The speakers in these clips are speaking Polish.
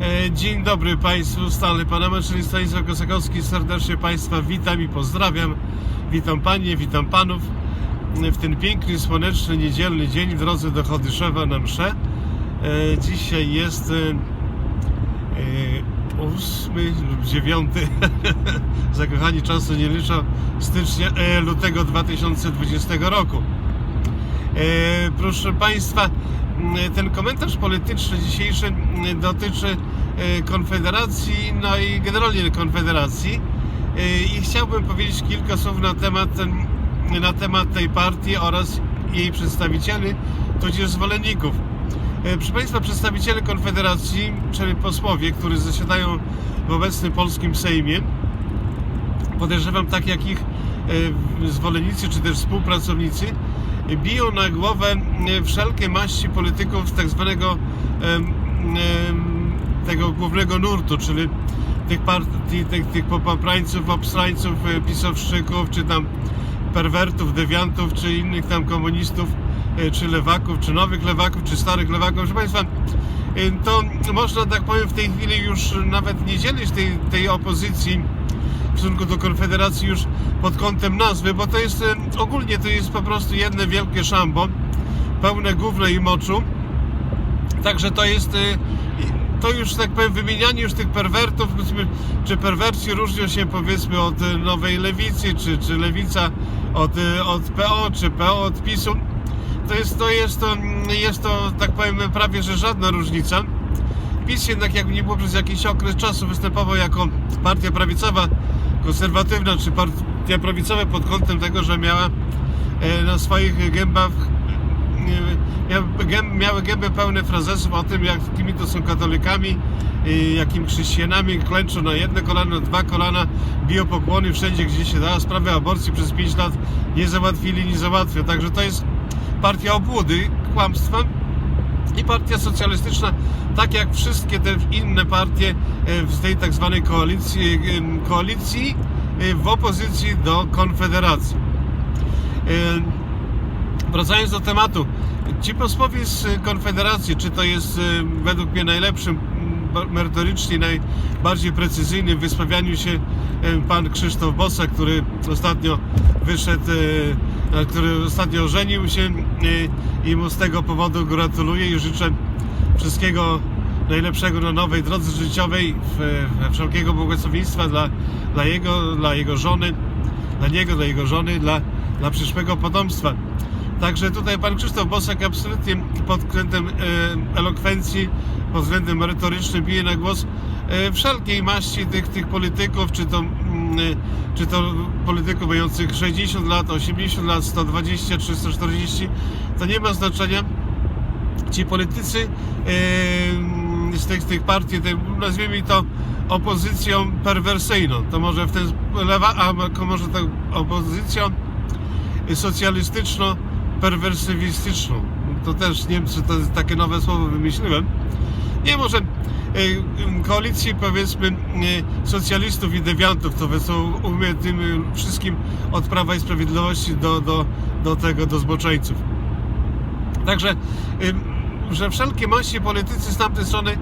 E, Dzień dobry Państwu, stale Pana czyli Stanisław Kosakowski. Serdecznie Państwa witam i pozdrawiam. Witam Panie, witam Panów w ten piękny, słoneczny, niedzielny dzień w drodze do Chodyszewa na mszę. E, Dzisiaj jest e, ósmy lub dziewiąty, zakochani czasu nie liczą, stycznia, lutego 2020 roku. E, Proszę Państwa, ten komentarz polityczny dzisiejszy dotyczy e, Konfederacji, no i generalnie Konfederacji. E, I chciałbym powiedzieć kilka słów na temat, na temat tej partii oraz jej przedstawicieli, tudzież zwolenników. Proszę Państwa, przedstawiciele Konfederacji, czyli posłowie, którzy zasiadają w obecnym polskim Sejmie, podejrzewam tak jak ich zwolennicy czy też współpracownicy, biją na głowę e, wszelkie maści polityków z tak zwanego tego głównego nurtu, czyli tych partii, tych, tych popaprańców, obstrańców, e, pisowszczyków, czy tam perwertów, dewiantów, czy innych tam komunistów, e, czy lewaków, czy nowych lewaków, czy starych lewaków. Proszę Państwa, to można, tak powiem, w tej chwili już nawet nie dzielić tej, tej opozycji w stosunku do Konfederacji już pod kątem nazwy, bo to jest ogólnie to jest po prostu jedno wielkie szambo, pełne gówna i moczu. Także to jest e, to już tak powiem wymienianie już tych perwertów, czy perwersji różnią się powiedzmy od e, nowej lewicy, czy, czy lewica od, e, od PO, czy PO od PiSu. To jest to, jest to, jest to tak powiem prawie, że żadna różnica. PiS jednak jakby nie było przez jakiś okres czasu występował jako partia prawicowa, konserwatywna, czy partia prawicowa pod kątem tego, że miała e, na swoich gębach e, miały, gęb, miały gęby pełne frazesów o tym, jakimi to są katolikami, e, jakim chrześcijanami klęczą na jedno kolano, dwa kolana, biją pokłony wszędzie, gdzie się da. Sprawę aborcji przez 5 lat nie załatwili, nie załatwią. Także to jest partia obłudy, kłamstwa i partia socjalistyczna, tak jak wszystkie te inne partie e, w tej tak zwanej koalicji, e, koalicji e, w opozycji do Konfederacji. E, Wracając do tematu, ci posłowie z Konfederacji, czy to jest e, według mnie najlepszym, merytorycznie najbardziej precyzyjnym w się e, pan Krzysztof Bosak, który ostatnio wyszedł, e, który ostatnio ożenił się e, i mu z tego powodu gratuluję i życzę wszystkiego najlepszego na nowej drodze życiowej, wszelkiego błogosławieństwa dla, dla, jego, dla jego żony, dla niego, dla jego żony, dla, dla przyszłego potomstwa. Także tutaj pan Krzysztof Bosak absolutnie pod względem e, elokwencji, pod względem merytorycznym bije na głos e, wszelkiej maści tych, tych polityków, czy to, e, czy to polityków mających 60 lat, 80 lat, 120 czy 140, to nie ma znaczenia. Ci politycy z tych, z tych partii, nazwijmy to opozycją perwersyjną, to może w ten lewa, a może to opozycją socjalistyczno perwersywistyczną. To też Niemcy, to jest takie nowe słowo wymyśliłem. Nie może e, koalicji powiedzmy e, socjalistów i dewiantów, to są umie tym e, wszystkim od Prawa i Sprawiedliwości do, do, do tego, do zboczeńców. Także, że wszelkie maści politycy z tamtej strony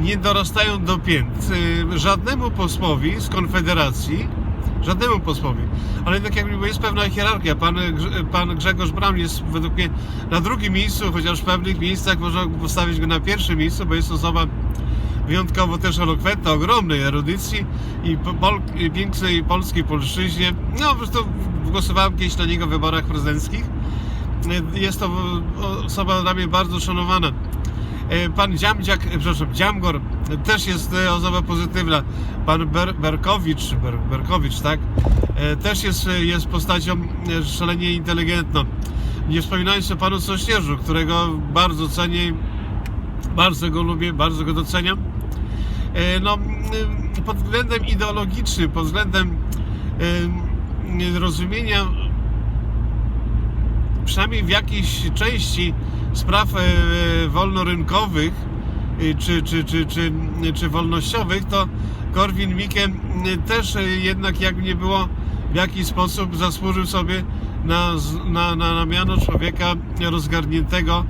nie dorastają do pięt. Żadnemu posłowi z Konfederacji, żadnemu posłowi, ale jednak jak mówię, jest pewna hierarchia. Pan, pan Grzegorz Braun jest według mnie na drugim miejscu, chociaż w pewnych miejscach można postawić go na pierwszym miejscu, bo jest osoba wyjątkowo też elokwentna, ogromnej erudycji i po- pol, pięknej polskiej polszczyźnie. No po prostu głosowałem kiedyś na niego w wyborach prezydenckich jest to osoba dla mnie bardzo szanowana. E, Pan Dziamdziak, e, przepraszam, Dziamgor też jest e, osoba pozytywna. Pan Ber, Berkowicz, Ber, Berkowicz, tak? E, Też jest, e, jest postacią e, szalenie inteligentną. Nie wspominając o panu Sośnierzu, którego bardzo cenię, bardzo go lubię, bardzo go doceniam. E, No, pod względem ideologicznym, pod względem e, rozumienia przynajmniej w jakiejś części spraw e, wolnorynkowych e, czy, czy, czy, czy, czy wolnościowych, to Korwin Mikke też e, jednak jak nie było w jakiś sposób zasłużył sobie na, na, na, na miano człowieka rozgarniętego,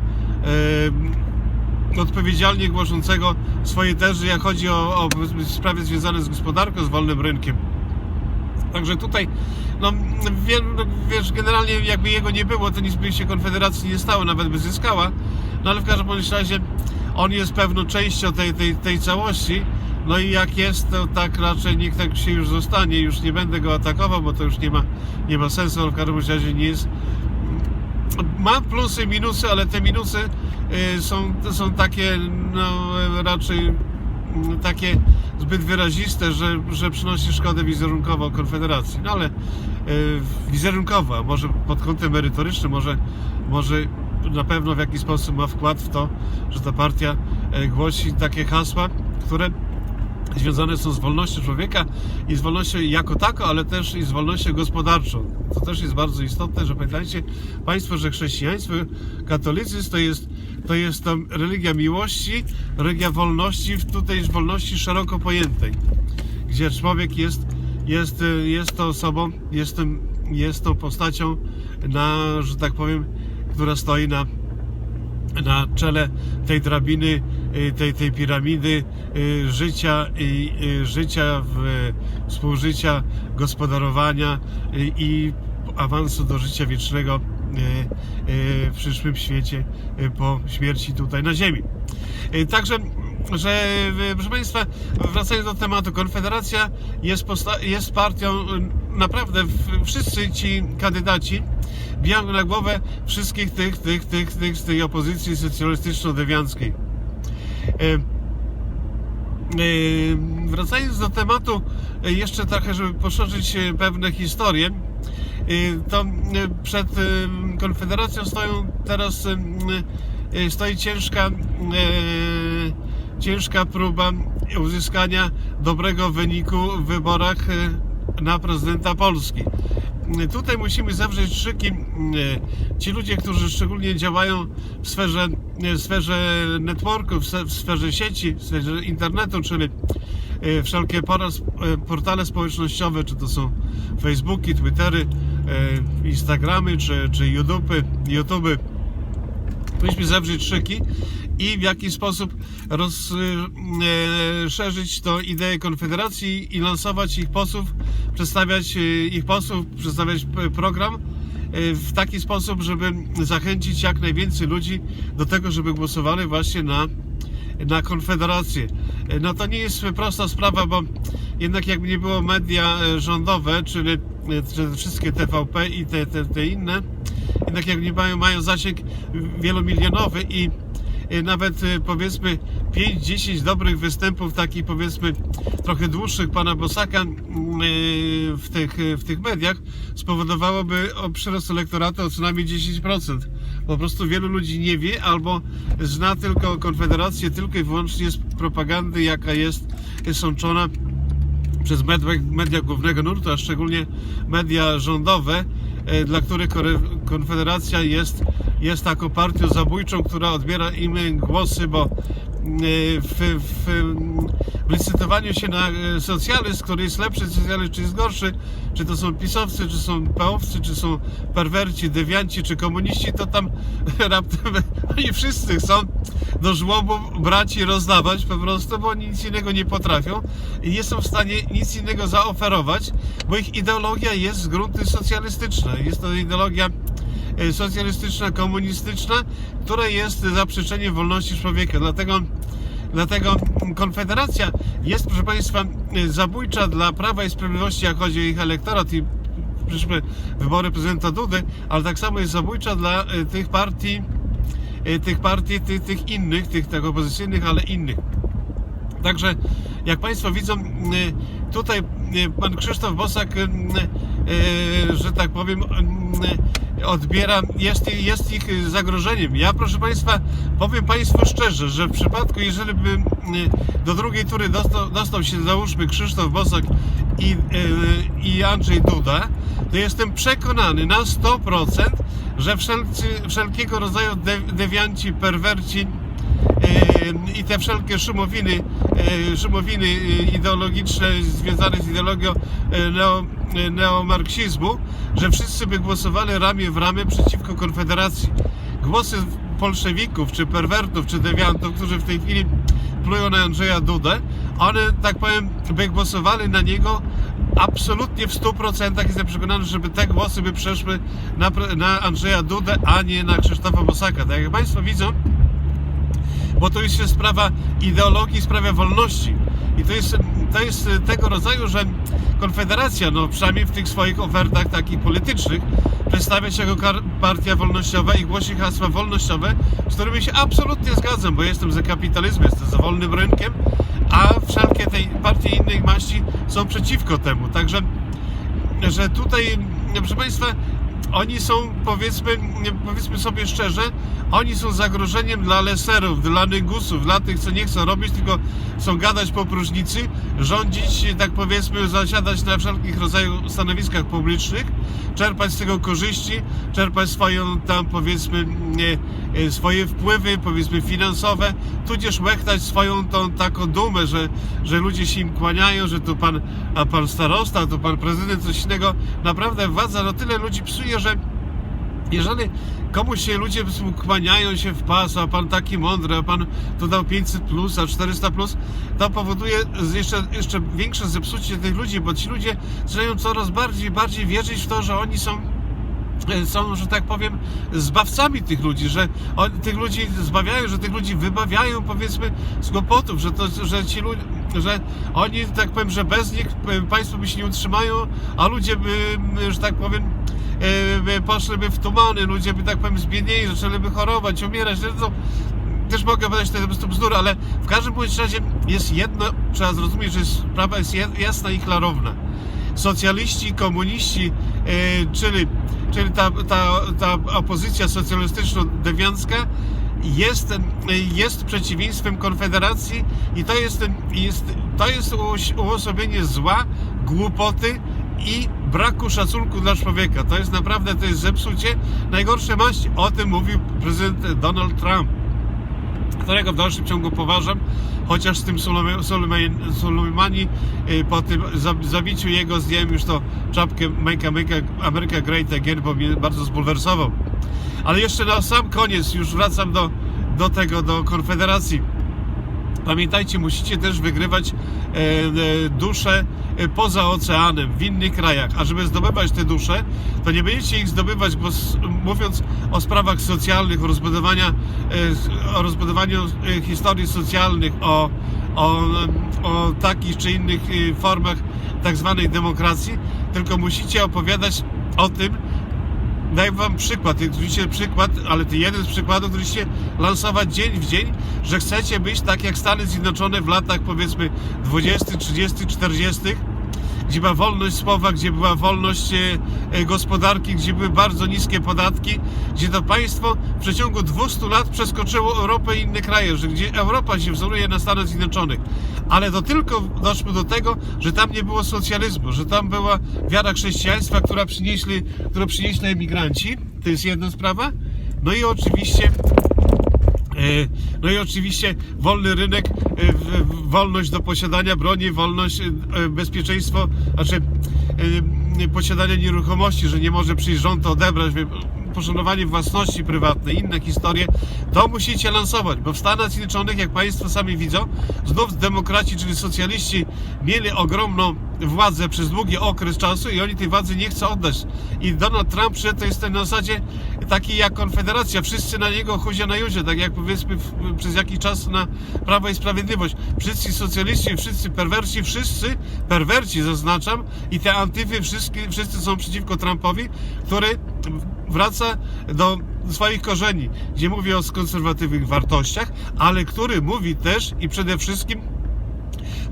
odpowiedzialnie głoszącego swoje tezy, jak chodzi o, o sprawy związane z gospodarką, z wolnym rynkiem. Także tutaj, no no, wiesz, generalnie jakby jego nie było, to nic by się Konfederacji nie stało, nawet by zyskała. No ale w każdym razie on jest pewną częścią tej, tej, tej całości. No i jak jest, to tak raczej niech tak się już zostanie. Już nie będę go atakował, bo to już nie ma, nie ma sensu, ale w każdym razie nie jest. Ma plusy, minusy, ale te minusy y, są, są takie no, raczej takie zbyt wyraziste, że, że przynosi szkodę wizerunkową Konfederacji. No ale y, wizerunkowo, a może pod kątem merytorycznym, może, może na pewno w jakiś sposób ma wkład w to, że ta partia y, głosi takie hasła, które związane są z wolnością człowieka i z wolnością jako taką, ale też i z wolnością gospodarczą. To też jest bardzo istotne, że pamiętajcie Państwo, że chrześcijaństwo, katolicyzm to jest, to jest to religia miłości, religia wolności, tutaj wolności szeroko pojętej, gdzie człowiek jest, jest, jest to osobą, jest, tym, jest tą postacią, na, że tak powiem, która stoi na na czele tej drabiny, tej, tej piramidy y, życia i y, życia, w, współżycia, gospodarowania i awansu do życia wiecznego w przyszłym świecie po śmierci tutaj na Ziemi. Także że proszę Państwa, wracając do tematu, Konfederacja jest, jest partią, naprawdę wszyscy ci kandydaci biją na głowę wszystkich tych, tych, tych, tych z tej opozycji socjalistyczno-dewianckiej. E, e, wracając do tematu, jeszcze trochę, żeby poszerzyć pewne historie, to przed Konfederacją stoją teraz stoi ciężka ciężka próba uzyskania dobrego wyniku w wyborach na prezydenta Polski tutaj musimy zawrzeć szyki. Ci ludzie, którzy szczególnie działają w sferze, w sferze networków, w sferze sieci, w sferze internetu, czyli e, wszelkie e, portale społecznościowe, czy to są Facebooki, Twittery, e, Instagramy, czy, czy YouTube'y, YouTube'y, powinniśmy zawrzeć szyki i w jaki sposób rozszerzyć to ideę Konfederacji i lansować ich posłów, przedstawiać e, ich posłów, przedstawiać program w taki sposób, żeby zachęcić jak najwięcej ludzi do tego, żeby głosowali właśnie na, na Konfederację. No to nie jest prosta sprawa, bo jednak jakby nie było media rządowe, czyli wszystkie TVP i te, te, te inne, jednak jak nie mają, mają zasięg wielomilionowy i Y, nawet y, powiedzmy 5-10 dobrych występów, takich powiedzmy trochę dłuższych pana Bosaka mm, y, w tych, w tych mediach spowodowałoby przyrost elektoratu o co najmniej 10%. Po prostu wielu ludzi nie wie albo zna tylko Konfederację tylko i wyłącznie z propagandy, jaka jest sączona przez media głównego nurtu, a szczególnie media rządowe, dla których Konfederacja jest jest taką partią zabójczą, która odbiera im głosy, bo e, w, w, w licytowaniu się na e, socjalizm, który jest lepszy socjalizm, czy jest gorszy, czy to są pisowcy, czy są peowcy, czy są perwerci, dewianci, czy komuniści, to tam raptem oni wszyscy chcą do żłobu brać i rozdawać po prostu, bo oni nic innego nie potrafią i nie są w stanie nic innego zaoferować, bo ich ideologia jest z gruntu socjalistyczna. Jest to ideologia socjalistyczna, komunistyczna, która jest zaprzeczeniem wolności człowieka. Dlatego, dlatego Konfederacja jest, proszę Państwa, zabójcza dla Prawa i Sprawiedliwości, jak chodzi o ich elektorat i przyszłe wybory prezydenta Dudy, ale tak samo jest zabójcza dla e, tych partii, e, tych partii, tych, tych innych, tych tak opozycyjnych, ale innych. Także jak Państwo widzą, tutaj pan Krzysztof Bosak, że tak powiem, odbiera, jest, jest ich zagrożeniem. Ja, proszę Państwa, powiem Państwu szczerze, że w przypadku, jeżeli by mm, do drugiej tury dostał, dostał się, załóżmy, Krzysztof Bosak i, yy, i Andrzej Duda, to jestem przekonany na 100%, że wszelcy, wszelkiego rodzaju de, dewianci, perwerci, i te wszelkie szumowiny, szumowiny ideologiczne związane z ideologią neo, neomarksizmu, że wszyscy by głosowali ramię w ramię przeciwko Konfederacji. Głosy polszewików, czy perwertów, czy dewiantów, którzy w tej chwili plują na Andrzeja Dudę, one, tak powiem, by głosowali na niego absolutnie w 100% jestem przekonany, żeby te głosy by przeszły na, na Andrzeja Dudę, a nie na Krzysztofa Bosaka. Tak jak Państwo widzą, bo to jest sprawa ideologii, sprawa wolności. I to jest, to jest tego rodzaju, że Konfederacja, no przynajmniej w tych swoich ofertach takich politycznych, przedstawia się jako partia wolnościowa i głosi hasła wolnościowe, z którymi się absolutnie zgadzam, bo jestem za kapitalizmem, jestem za wolnym rynkiem, a wszelkie tej partie innej maści są przeciwko temu. Także że tutaj, proszę Państwa, oni są, powiedzmy, powiedzmy sobie szczerze, oni są zagrożeniem dla leserów, dla nygusów, dla tych, co nie chcą robić, tylko chcą gadać po próżnicy, rządzić, tak powiedzmy, zasiadać na wszelkich rodzajach stanowiskach publicznych, czerpać z tego korzyści, czerpać swoją tam, powiedzmy, e, swoje wpływy, powiedzmy, finansowe, tudzież łechtać swoją tą taką dumę, że, że ludzie się im kłaniają, że tu pan, a pan starosta, tu pan prezydent, coś innego. Naprawdę władza no tyle ludzi psuje, że jeżeli komuś się ludzie kłaniają się w pas, a pan taki mądry, a pan tu dał 500 plus, a 400 plus, to powoduje jeszcze, jeszcze większe zepsucie tych ludzi, bo ci ludzie zaczynają coraz bardziej bardziej wierzyć w to, że oni są są, że tak powiem, zbawcami tych ludzi, że on, tych ludzi zbawiają, że tych ludzi wybawiają, powiedzmy, z kłopotów, że, to, że ci ludzie, że oni, tak powiem, że bez nich e, państwo by się nie utrzymają, a ludzie by, że tak powiem, e, by poszliby w tumany, ludzie by, tak powiem, zbiednieli, zaczęliby chorować, umierać. No też mogę podać to po prostu bzdury, ale w każdym bądź razie jest jedno, trzeba zrozumieć, że jest, sprawa jest jasna i klarowna socjaliści, komuniści, e, czyli, czyli ta, ta, ta opozycja socjalistyczno-dewiancka jest, jest przeciwieństwem Konfederacji i to jest, jest, to jest uos- uosobienie zła, głupoty i braku szacunku dla człowieka. To jest naprawdę, to jest zepsucie najgorszej maści. O tym mówił prezydent Donald Trump którego w dalszym ciągu poważam, chociaż z tym Sulejmani y, po tym za- zabiciu jego zdjąłem już to czapkę Make America, America Great Again, bo mnie bardzo zbulwersował. Ale jeszcze na sam koniec, już wracam do, do tego, do Konfederacji. Pamiętajcie, musicie też wygrywać e, e, dusze e, poza oceanem, w innych krajach. A żeby zdobywać te dusze, to nie będziecie ich zdobywać, bo mówiąc o sprawach socjalnych, o rozbudowaniu, e, o rozbudowaniu historii socjalnych, o, o, o takich czy innych formach tak zwanej demokracji, tylko musicie opowiadać o tym, Daj wam przykład, oczywiście przykład, ale to jeden z przykładów, który się lansować dzień w dzień, że chcecie być tak jak Stany Zjednoczone w latach powiedzmy 20, 30, 40, gdzie była wolność słowa, gdzie była wolność e, e, gospodarki, gdzie były bardzo niskie podatki, gdzie to państwo w przeciągu 200 lat przeskoczyło Europę i inne kraje, że gdzie Europa się wzoruje na Stanach Zjednoczonych. Ale to tylko doszło do tego, że tam nie było socjalizmu, że tam była wiara chrześcijaństwa, która przynieśli, którą przynieśli emigranci. To jest jedna sprawa. No i oczywiście No i oczywiście wolny rynek, e, wolność do posiadania broni, wolność, e, bezpieczeństwo, znaczy e, posiadania nieruchomości, że nie może przyjść rząd to odebrać, poszanowanie własności prywatnej, inne historie, to musicie lansować, bo w Stanach Zjednoczonych, jak Państwo sami widzą, znów demokraci, czyli socjaliści mieli ogromną władzę przez długi okres czasu i oni tej władzy nie chcą oddać. I Donald Trump przyszedł, to jest na zasadzie taki jak Konfederacja, wszyscy na niego chuzie na juzie, tak jak powiedzmy w, przez jakiś czas na Prawo i Sprawiedliwość. Wszyscy socjaliści, wszyscy perwersi, wszyscy perwerci zaznaczam i te antyfy, wszyscy, wszyscy są przeciwko Trumpowi, który wraca do swoich korzeni, gdzie mówi o konserwatywnych wartościach, ale który mówi też i przede wszystkim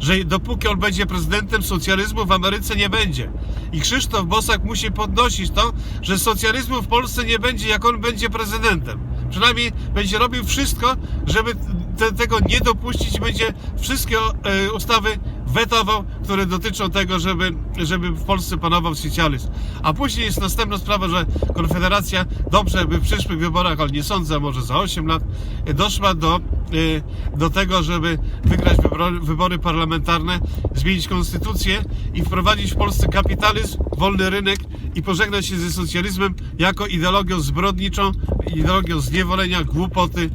że dopóki on będzie prezydentem, socjalizmu w Ameryce nie będzie. I Krzysztof Bosak musi podnosić to, że socjalizmu w Polsce nie będzie, jak on będzie prezydentem. Przynajmniej będzie robił wszystko, żeby te, tego nie dopuścić. Będzie wszystkie e, ustawy wetował, które dotyczą tego, żeby, żeby w Polsce panował socjalizm. A później jest następna sprawa, że Konfederacja dobrze by w przyszłych wyborach, ale nie sądzę, może za 8 lat, e, doszła do, e, do tego, żeby wygrać wybory, wybory parlamentarne, zmienić konstytucję i wprowadzić w Polsce kapitalizm, wolny rynek i pożegnać się ze socjalizmem jako ideologią zbrodniczą, ideologią zniewolenia, głupoty,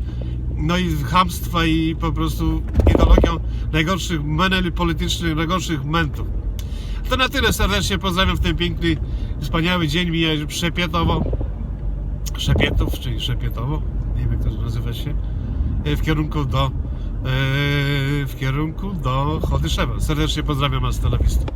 no i chamstwa i po prostu ideologią najgorszych meneli politycznych, najgorszych mentów. To na tyle serdecznie pozdrawiam w ten piękny, wspaniały dzień mija Szepietowo. Szepietów, czyli Szepietowo, nie wiem jak to nazywa się, e, w kierunku do e, w kierunku do Chodyszewa. Serdecznie pozdrawiam was z.